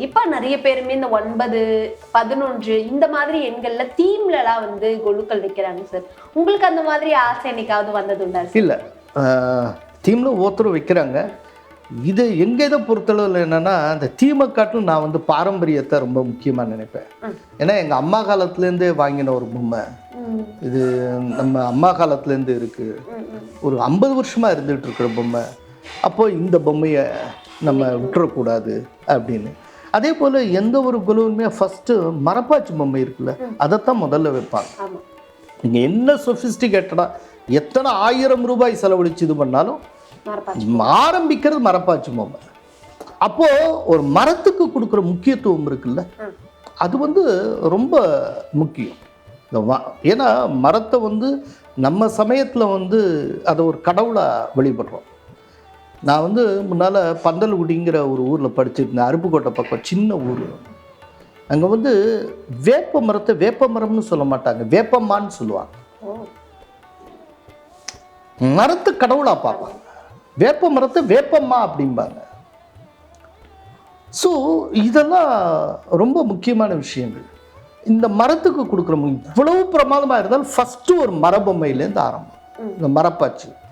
இப்ப நிறைய பேருமே இந்த ஒன்பது பதினொன்று இந்த மாதிரி எண்கள்ல தீம்ல எல்லாம் வந்து கொலுக்கள் வைக்கிறாங்க சார். உங்களுக்கு அந்த மாதிரி ஆசை என்னைக்காவது வந்தது உண்டா இல்லை. தீமில் ஒவ்வொருத்தரும் வைக்கிறாங்க. இது எங்க இதை பொறுத்தளவில் என்னன்னா அந்த தீமை காட்டிலும் நான் வந்து பாரம்பரியத்தை ரொம்ப முக்கியமாக நினைப்பேன். ஏன்னா எங்கள் அம்மா காலத்துலேருந்தே வாங்கின ஒரு பொம்மை. இது நம்ம அம்மா காலத்துலேருந்து இருக்கு. ம், ம். ஒரு ஐம்பது வருஷமா இருந்துட்டு இருக்கிற பொம்மை. அப்போ இந்த பொம்மையை நம்ம விட்டுறக்கூடாது அப்படின்னு. அதே போல் எந்த ஒரு குழுவுமே ஃபஸ்ட்டு மரப்பாச்சி பொம்மை இருக்குல்ல அதைத்தான் முதல்ல வைப்பாங்க. நீங்கள் என்ன சொஃபிஸ்டிகேட்டடாக எத்தனை ஆயிரம் ரூபாய் செலவழிச்சு இது பண்ணாலும் ஆரம்பிக்கிறது மரப்பாச்சி பொம்மை. அப்போது ஒரு மரத்துக்கு கொடுக்குற முக்கியத்துவம் இருக்குல்ல. அது வந்து ரொம்ப முக்கியம். ஏன்னா மரத்தை வந்து நம்ம சமயத்தில் வந்து அதை ஒரு கடவுளாக வழிபடுறோம் நான் வந்து முன்னால் பந்தல்குடிங்கிற ஒரு ஊரில் படிச்சுட்டு இருந்தேன் அருப்புக்கோட்டை பக்கம் சின்ன ஊர். அங்கே வந்து வேப்ப மரத்தை வேப்ப மரம்னு சொல்ல மாட்டாங்க. வேப்பம்மான்னு சொல்லுவாங்க. மரத்தை கடவுளாக பார்ப்பாங்க. வேப்ப மரத்தை வேப்பம்மா அப்படிம்பாங்க. ஸோ இதெல்லாம் ரொம்ப முக்கியமான விஷயங்கள். இந்த மரத்துக்கு கொடுக்குற மு- இவ்வளவு பிரமாதமாக இருந்தாலும் ஃபஸ்ட்டு ஒரு மரபொம்மையிலேருந்து ஆரம்பம். இந்த மரப்பாச்சி.